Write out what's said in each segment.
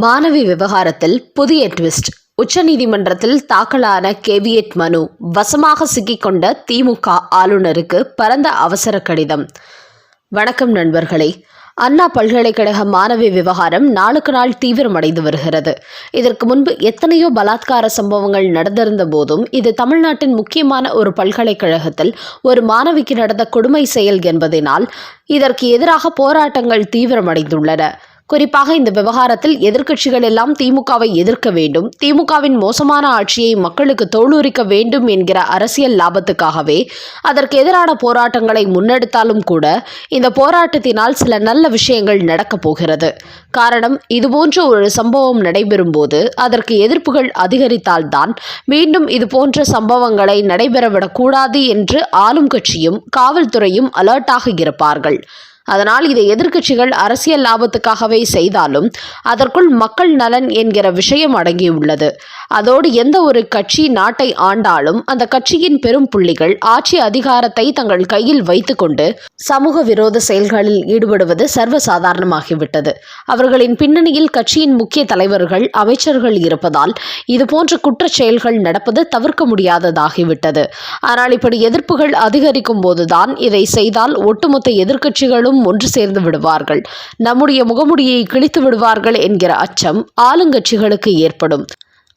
மாணவி விவகாரத்தில் புதிய ட்விஸ்ட். உச்சநீதிமன்றத்தில் தாக்கலான கேவியட் மனு வசமாக சிக்கிக்கொண்ட திமுக ஆளுநருக்கு பரந்த அவசர கடிதம். வணக்கம் நண்பர்களே. அண்ணா பல்கலைக்கழக மாணவி விவகாரம் நாளுக்கு நாள் தீவிரமடைந்து வருகிறது. இதற்கு முன்பு எத்தனையோ பலாத்கார சம்பவங்கள் நடந்திருந்த போதும் இது தமிழ்நாட்டின் முக்கியமான ஒரு பல்கலைக்கழகத்தில் ஒரு மாணவிக்கு நடந்த கொடுமை செயல் என்பதனால் இதற்கு எதிராக போராட்டங்கள் தீவிரமடைந்துள்ளன. குறிப்பாக இந்த விவகாரத்தில் எதிர்க்கட்சிகள் எல்லாம் திமுகவை எதிர்க்க வேண்டும். திமுகவின் மோசமான ஆட்சியை மக்களுக்கு தோலுரிக்க வேண்டும் என்கிற அரசியல் லாபத்துக்காகவே அதற்கு எதிரான போராட்டங்களை முன்னெடுத்தாலும் கூட இந்த போராட்டத்தினால் சில நல்ல விஷயங்கள் நடக்கப் போகிறது. காரணம் இதுபோன்ற ஒரு சம்பவம் நடைபெறும் போது அதற்கு எதிர்ப்புகள் அதிகரித்தால்தான் மீண்டும் இது போன்ற சம்பவங்களை நடைபெறவிடக்கூடாது என்று ஆளும் கட்சியும் காவல்துறையும் அலர்ட்டாக இருப்பார்கள். அதனால் இதை எதிர்க்கட்சிகள் அரசியல் லாபத்துக்காகவே செய்தாலும் அதற்குள் மக்கள் நலன் என்கிற விஷயம் அடங்கியுள்ளது. அதோடு எந்த ஒரு கட்சி நாட்டை ஆண்டாலும் அந்த கட்சியின் பெரும் புள்ளிகள் ஆட்சி அதிகாரத்தை தங்கள் கையில் வைத்துக்கொண்டு சமூக விரோத செயல்களில் ஈடுபடுவது சர்வசாதாரணமாகிவிட்டது. அவர்களின் பின்னணியில் கட்சியின் முக்கிய தலைவர்கள் அமைச்சர்கள் இருப்பதால் இதுபோன்ற குற்றச் செயல்கள் நடப்பது தவிர்க்க முடியாததாகிவிட்டது. ஆனால் இப்படி எதிர்ப்புகள் அதிகரிக்கும் போதுதான் இதை செய்தால் ஒட்டுமொத்த எதிர்க்கட்சிகளும் ஒன்று சேர்ந்து விடுவார்கள். நம்முடைய முகமுடியை கிழித்து விடுவார்கள் என்கிற அச்சம் ஆளுங்கட்சிகளுக்கு ஏற்படும்.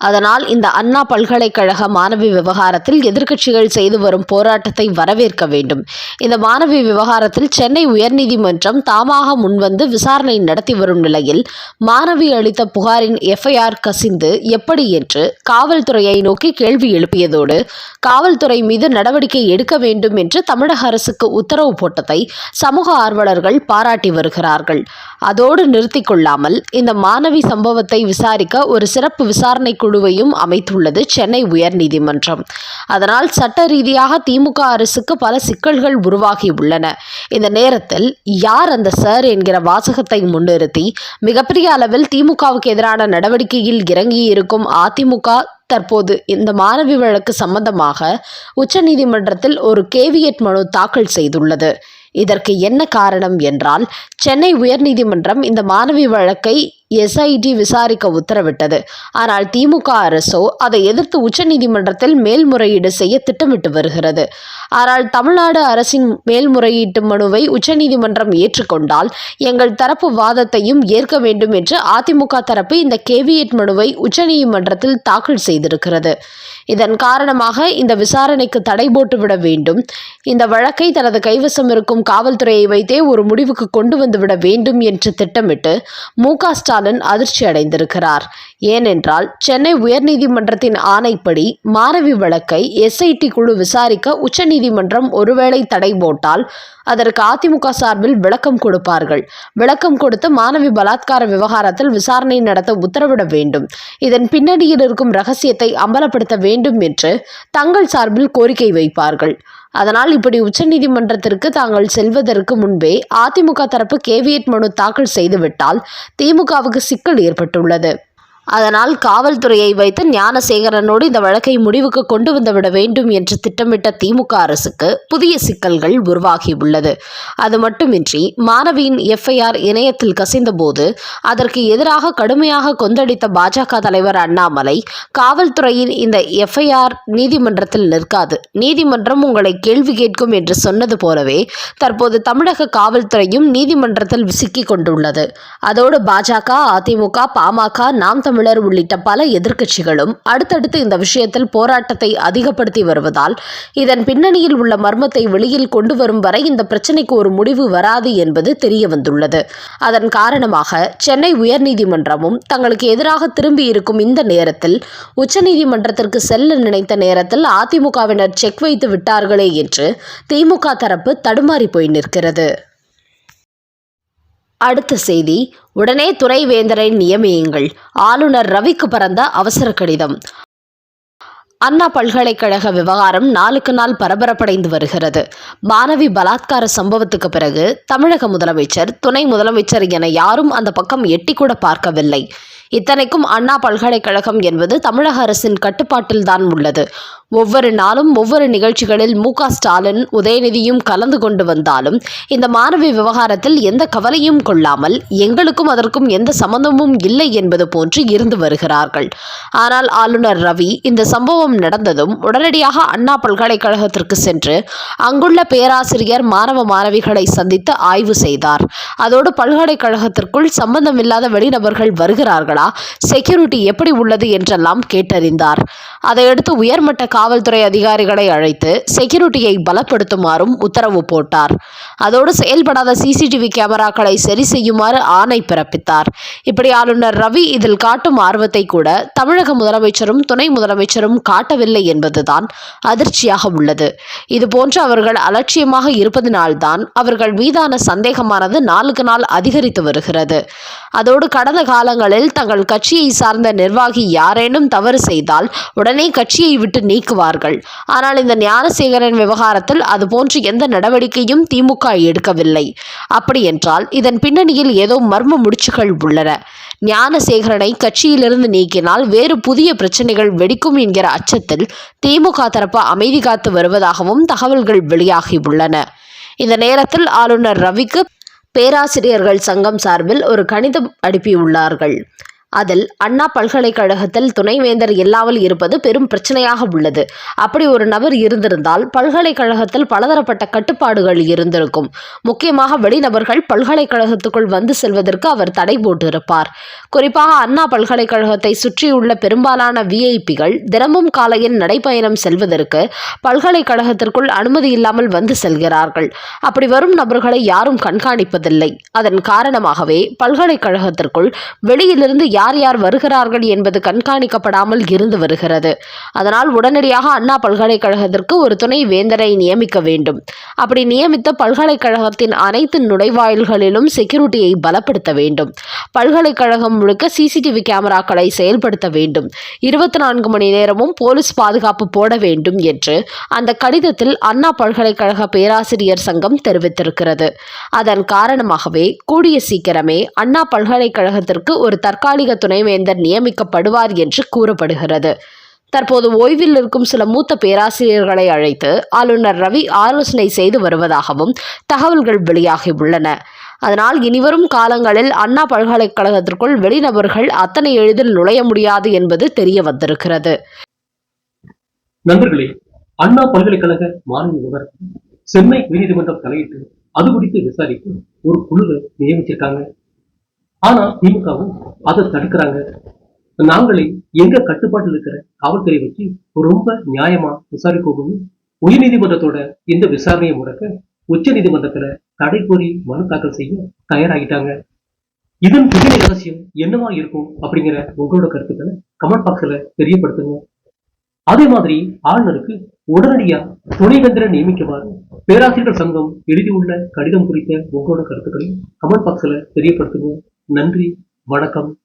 அதனால் இந்த அண்ணா பல்கலைக்கழக மாணவி விவகாரத்தில் எதிர்க்கட்சிகள் செய்து வரும் போராட்டத்தை வரவேற்க வேண்டும். இந்த மாணவி விவகாரத்தில் சென்னை உயர்நீதிமன்றம் தாமாக முன்வந்து விசாரணை நடத்தி வரும் நிலையில் மாணவி அளித்த புகாரின் எஃப்ஐஆர் கசிந்து எப்படி என்று காவல்துறையை நோக்கி கேள்வி எழுப்பியதோடு காவல்துறை மீது நடவடிக்கை எடுக்க வேண்டும் என்று தமிழக அரசுக்கு உத்தரவு போட்டதை சமூக ஆர்வலர்கள் பாராட்டி வருகிறார்கள். அதோடு நிறுத்தி கொள்ளாமல் இந்த மாணவி சம்பவத்தை விசாரிக்க ஒரு சிறப்பு விசாரணை குழுவையும் அமைத்துள்ளது சென்னை உயர்நீதிமன்றம். அதனால் சட்ட ரீதியாக திமுக அரசுக்கு பல சிக்கல்கள் உருவாகியுள்ளன இந்த நேரத்தில் யார் அந்த சார் என்கிற வாசகத்தை முன்னிறுத்தி மிகப்பெரிய அளவில் திமுகவுக்கு எதிரான நடவடிக்கையில் இறங்கி இருக்கும் அதிமுக தற்போது இந்த மாணவி வழக்கு சம்பந்தமாக உச்சநீதிமன்றத்தில் ஒரு கேவியட் மனு தாக்கல் செய்துள்ளது. இதற்கு என்ன காரணம் என்றால் சென்னை உயர்நீதிமன்றம் இந்த மாணவி வழக்கை எஸ்ஐடி விசாரிக்க உத்தரவிட்டது. ஆனால் திமுக அரசோ அதை எதிர்த்து உச்சநீதிமன்றத்தில் மேல்முறையீடு செய்ய திட்டமிட்டு வருகிறது. ஆனால் தமிழ்நாடு அரசின் மேல்முறையீட்டு மனுவை உச்சநீதிமன்றம் ஏற்றுக்கொண்டால் எங்கள் தரப்பு வாதத்தையும் ஏற்க வேண்டும் என்று அதிமுக தரப்பு இந்த கேவியட் மனுவை உச்சநீதிமன்றத்தில் தாக்கல் செய்திருக்கிறது. இதன் காரணமாக இந்த விசாரணைக்கு தடை போட்டுவிட வேண்டும். இந்த வழக்கை தனது கைவசம் இருக்கும் காவல்துறையை வைத்தே ஒரு முடிவுக்கு கொண்டு வந்துவிட வேண்டும் என்று திட்டமிட்டு மு க ஸ்டாலின் ஸ்டாலின் அதிர்ச்சி அடைந்திருக்கிறார். ஏனென்றால் சென்னை உயர்நீதிமன்றத்தின் ஆணைப்படி மாணவி வழக்கை எஸ்ஐடி குழு விசாரிக்க உச்சநீதிமன்றம் ஒருவேளை தடை போட்டால் அதற்கு அதிமுக சார்பில் விளக்கம் கொடுப்பார்கள். விளக்கம் கொடுத்து மாணவி பலாத்கார விவகாரத்தில் விசாரணை நடத்த உத்தரவிட வேண்டும். இதன் பின்னணியில் இருக்கும் ரகசியத்தை அம்பலப்படுத்த வேண்டும் என்று தங்கள் சார்பில் கோரிக்கை வைப்பார்கள். அதனால் இப்படி உச்சநீதிமன்றத்திற்கு தாங்கள் செல்வதற்கு முன்பே அதிமுக தரப்பு கேவியட் மனு தாக்கல் செய்துவிட்டால் திமுக திமுகவுக்கு சிக்கல் ஏற்பட்டுள்ளது. அதனால் காவல்துறையை வைத்து ஞானசேகரனோடு இந்த வழக்கை முடிவுக்கு கொண்டு வந்துவிட வேண்டும் என்று திட்டமிட்ட திமுக அரசுக்கு புதிய சிக்கல்கள் உருவாகியுள்ளது. அது மட்டுமின்றி மாணவியின் எஃப்ஐஆர் இணையத்தில் கசிந்தபோது அதற்கு எதிராக கடுமையாக கொந்தளித்த பாஜக தலைவர் அண்ணாமலை காவல்துறையின் இந்த எஃப்ஐஆர் நீதிமன்றத்தில் நிற்காது. நீதிமன்றம் உங்களை கேள்வி கேட்கும் என்று சொன்னது போலவே தற்போது தமிழக காவல்துறையும் நீதிமன்றத்தில் சிக்கிக் கொண்டுள்ளது. அதோடு பாஜக அதிமுக பாமக நாம் தமிழர் உள்ளிட்ட பல எதிர்க்கட்சிகளும் அடுத்தடுத்து இந்த விஷயத்தில் போராட்டத்தை அதிகப்படுத்தி வருவதால் இதன் பின்னணியில் உள்ள மர்மத்தை வெளியில் கொண்டு வரும் வரை இந்த பிரச்சனைக்கு ஒரு முடிவு வராது என்பது தெரிய வந்துள்ளது அதன் காரணமாக சென்னை உயர்நீதிமன்றமும் தங்களுக்கு எதிராக திரும்பி இருக்கும் இந்த நேரத்தில் உச்சநீதிமன்றத்திற்கு செல்ல நினைத்த நேரத்தில் அதிமுகவினர் செக் வைத்து விட்டார்களே என்று திமுக தரப்பு தடுமாறி போய் நிற்கிறது. அடுத்த செய்தி உடனே துணைவேந்தரை நியமியுங்கள். ஆளுநர் ரவிக்கு பறந்த அவசர கடிதம். அண்ணா பல்கலைக்கழக விவகாரம் நாளுக்கு நாள் பரபரப்படைந்து வருகிறது. மாணவி பலாத்கார சம்பவத்துக்கு பிறகு தமிழக முதலமைச்சர் துணை முதலமைச்சர் என யாரும் அந்த பக்கம் எட்டிக்கூட பார்க்கவில்லை. இத்தனைக்கும் அண்ணா பல்கலைக்கழகம் என்பது தமிழக அரசின் கட்டுப்பாட்டில்தான் உள்ளது. ஒவ்வொரு நாளும் ஒவ்வொரு நிகழ்ச்சிகளில் மு ஸ்டாலின் உதயநிதியும் கலந்து கொண்டு வந்தாலும் இந்த மாணவி விவகாரத்தில் எந்த கவலையும் கொள்ளாமல் எங்களுக்கும் அதற்கும் எந்த சம்பந்தமும் இல்லை என்பது போன்று இருந்து வருகிறார்கள். ஆனால் ஆளுநர் ரவி இந்த சம்பவம் நடந்ததும் உடனடியாக அண்ணா பல்கலைக்கழகத்திற்கு சென்று அங்குள்ள பேராசிரியர் மாணவ மாணவிகளை சந்தித்து ஆய்வு செய்தார். அதோடு பல்கலைக்கழகத்திற்குள் சம்பந்தமில்லாத வெளிநபர்கள் வருகிறார்களா? செக்யூரிட்டி எப்படி உள்ளது? என்றெல்லாம் கேட்டறிந்தார். அதையடுத்து உயர்மட்ட காவல்துறை அதிகாரிகளை அழைத்து செக்யூரிட்டியை பலப்படுத்துமாறும் உத்தரவு போட்டார். அதோடு செயல்படாத சிசிடிவி கேமராக்களை சரி செய்யுமாறு ஆணை பிறப்பித்தார். இப்படி ஆளுநர் ரவி இதில் காட்டும் ஆர்வத்தை கூட தமிழக முதலமைச்சரும் துணை முதலமைச்சரும் காட்டவில்லை என்பதுதான் அதிர்ச்சியாக உள்ளது. இதுபோன்று அவர்கள் அலட்சியமாக இருப்பதனால்தான் அவர்கள் மீதான சந்தேகமானது நாளுக்கு நாள் அதிகரித்து வருகிறது. அதோடு கடந்த காலங்களில் தங்கள் கட்சியை சார்ந்த நிர்வாகி யாரேனும் தவறு செய்தால் உடனே கட்சியை விட்டு நீக்குவார்கள் ஆனால் இந்த ஞானசேகரன் விவகாரத்தில் அதுபோன்று எந்த நடவடிக்கையும் திமுக எடுக்கவில்லை. அப்படி என்றால் இதன் பின்னணியில் ஏதோ மர்ம முடிச்சுகள் உள்ளன. ஞானசேகரனை கட்சியிலிருந்து நீக்கினால் வேறு புதிய பிரச்சனைகள் வெடிக்கும் என்கிற அச்சத்தில் திமுக தரப்பு அமைதி காத்து வருவதாகவும் தகவல்கள் வெளியாகியுள்ளன இந்த நேரத்தில் ஆளுநர் ரவிக்கு பேராசிரியர்கள் சங்கம் சார்பில் ஒரு கணிதம் அனுப்பியுள்ளார்கள் அதில் அண்ணா பல்கலைக்கழகத்தில் துணைவேந்தர் இல்லாமல் இருப்பது பெரும் பிரச்சனையாக உள்ளது. அப்படி ஒரு நபர் இருந்திருந்தால் பல்கலைக்கழகத்தில் பலதரப்பட்ட கட்டுப்பாடுகள் இருந்திருக்கும். முக்கியமாக வெளிநபர்கள் பல்கலைக்கழகத்துக்குள் வந்து செல்வதற்கு அவர் தடை போட்டிருப்பார். குறிப்பாக அண்ணா பல்கலைக்கழகத்தை சுற்றியுள்ள பெரும்பாலான விஐபிகள் தினமும் காலையில் நடைப்பயணம் செல்வதற்கு பல்கலைக்கழகத்திற்குள் அனுமதி இல்லாமல் வந்து செல்கிறார்கள். அப்படி வரும் நபர்களை யாரும் கண்காணிப்பதில்லை. அதன் காரணமாகவே பல்கலைக்கழகத்திற்குள் வெளியிலிருந்து யார் யார் யார் வருகிறார்கள் என்பது கண்காணிக்கப்படாமல் இருந்து வருகிறது. அதனால் உடனடியாக அண்ணா பல்கலைக்கழகத்திற்கு ஒரு துணை வேந்தரை நியமிக்க வேண்டும். அப்படி நியமித்த பல்கலைக்கழகத்தின் அனைத்து நுழைவாயில்களிலும் செக்யூரிட்டியை பலப்படுத்த வேண்டும். பல்கலைக்கழகம் முழுக்க சிசிடிவி கேமராக்களை செயல்படுத்த வேண்டும். இருபத்தி நான்கு மணி நேரமும் போலீஸ் பாதுகாப்பு போட வேண்டும் என்று அந்த கடிதத்தில் அண்ணா பல்கலைக்கழக பேராசிரியர் சங்கம் தெரிவித்திருக்கிறது. அதன் காரணமாகவே கூடிய சீக்கிரமே அண்ணா பல்கலைக்கழகத்திற்கு ஒரு தற்காலிக துணைவேந்தர் நியமிக்கப்படுவார் என்று கூறப்படுகிறது. தற்போது ஓய்வில் இருக்கும் சில மூத்த பேராசிரியர்களை அழைத்து ஆளுநர் ரவி ஆலோசனை செய்து வருவதாகவும் தகவல்கள் வெளியாகியுள்ளன அதனால் இனிவரும் காலங்களில் அண்ணா பல்கலைக்கழகத்திற்குள் வெளிநபர்கள் அத்தனை எளிதில் நுழைய முடியாது என்பது தெரிய வந்திருக்கிறது. நண்பர்களே அண்ணா பல்கலைக்கழக மாணவி விவகாரத்தில் சென்னை உயர்நீதிமன்றம் தலையிட்டு அது குறித்து விசாரிக்க ஒரு குழுவை நியமிச்சிருக்காங்க. ஆனா திமுகவும் அதை தடுக்கிறாங்க. நாங்களே எங்க கட்டுப்பாட்டில் இருக்கிற காவல்துறை வச்சு ரொம்ப நியாயமா விசாரிப்போம்னு உயர்நீதிமன்றத்தோட இந்த விசாரணையை முடக்க உச்ச நீதிமன்றத்துல தடை கோரி மனு தாக்கல் செய்ய தயாராகிட்டாங்க. இதன் பின்னணி ரகசியம் என்னவா இருக்கும் அப்படிங்கிற உங்களோட கருத்துக்களை கமெண்ட் பாக்ஸ்ல தெரியப்படுத்துங்க. அதே மாதிரி ஆளுநருக்கு உடனடியா துணைவேந்தரை நியமிக்குமாறு பேராசிரியர் சங்கம் எழுதியுள்ள கடிதம் குறித்த உங்களோட கருத்துக்களையும் கமெண்ட் பாக்ஸ்ல தெரியப்படுத்துங்க. நன்றி வணக்கம்.